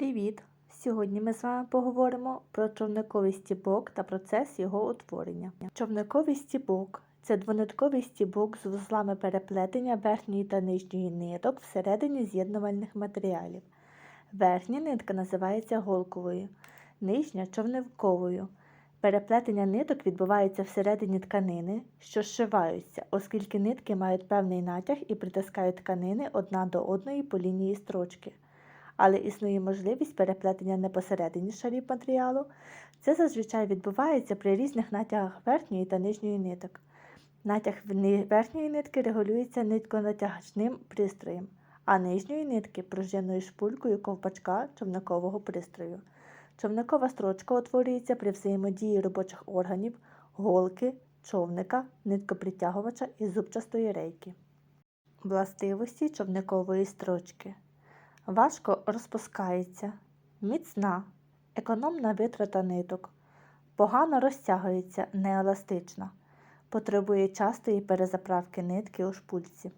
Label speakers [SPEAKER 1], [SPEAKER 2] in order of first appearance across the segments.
[SPEAKER 1] Привіт! Сьогодні ми з вами поговоримо про човниковий стібок та процес його утворення. Човниковий стібок це двонитковий стібок з вузлами переплетення верхньої та нижньої ниток всередині з'єднувальних матеріалів. Верхня нитка називається голковою, нижня човниковою. Переплетення ниток відбувається всередині тканини, що зшиваються, оскільки нитки мають певний натяг і притискають тканини одна до одної по лінії строчки але існує можливість переплетення не посередині шарів матеріалу. Це зазвичай відбувається при різних натягах верхньої та нижньої ниток. Натяг верхньої нитки регулюється нитконатягачним пристроєм, а нижньої нитки пружинною шпулькою ковпачка човникового пристрою. Човникова строчка утворюється при взаємодії робочих органів, голки, човника, ниткопритягувача і зубчастої рейки. Властивості човникової строчки важко розпускається, міцна, економна витрата ниток, погано розтягується, нееластична, потребує частої перезаправки нитки у шпульці.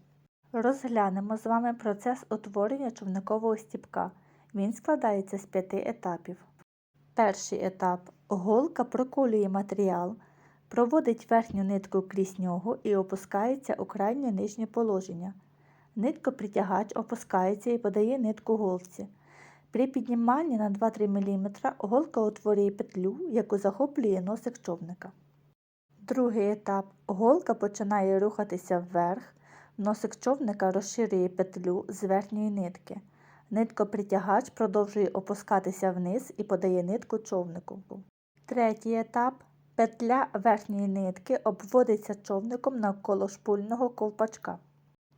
[SPEAKER 1] Розглянемо з вами процес утворення човникового стіпка. Він складається з п'яти етапів. Перший етап голка проколює матеріал, проводить верхню нитку крізь нього і опускається у крайнє нижнє положення. Ниткопритягач опускається і подає нитку голці. При підніманні на 2-3 мм голка утворює петлю, яку захоплює носик човника. Другий етап голка починає рухатися вверх, носик човника розширює петлю з верхньої нитки. Ниткопритягач продовжує опускатися вниз і подає нитку човнику. Третій етап петля верхньої нитки обводиться човником навколо шпульного ковпачка.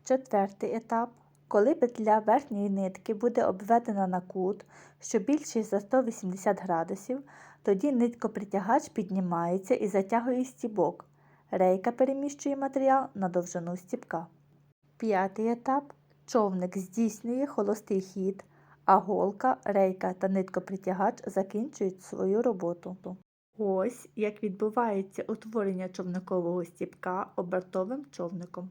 [SPEAKER 1] Четвертий етап. Коли петля верхньої нитки буде обведена на кут, що більший за 180 градусів, тоді ниткопритягач піднімається і затягує стібок. Рейка переміщує матеріал на довжину стібка. П'ятий етап. Човник здійснює холостий хід, а голка, рейка та ниткопритягач закінчують свою роботу. Ось як відбувається утворення човникового стібка обертовим човником.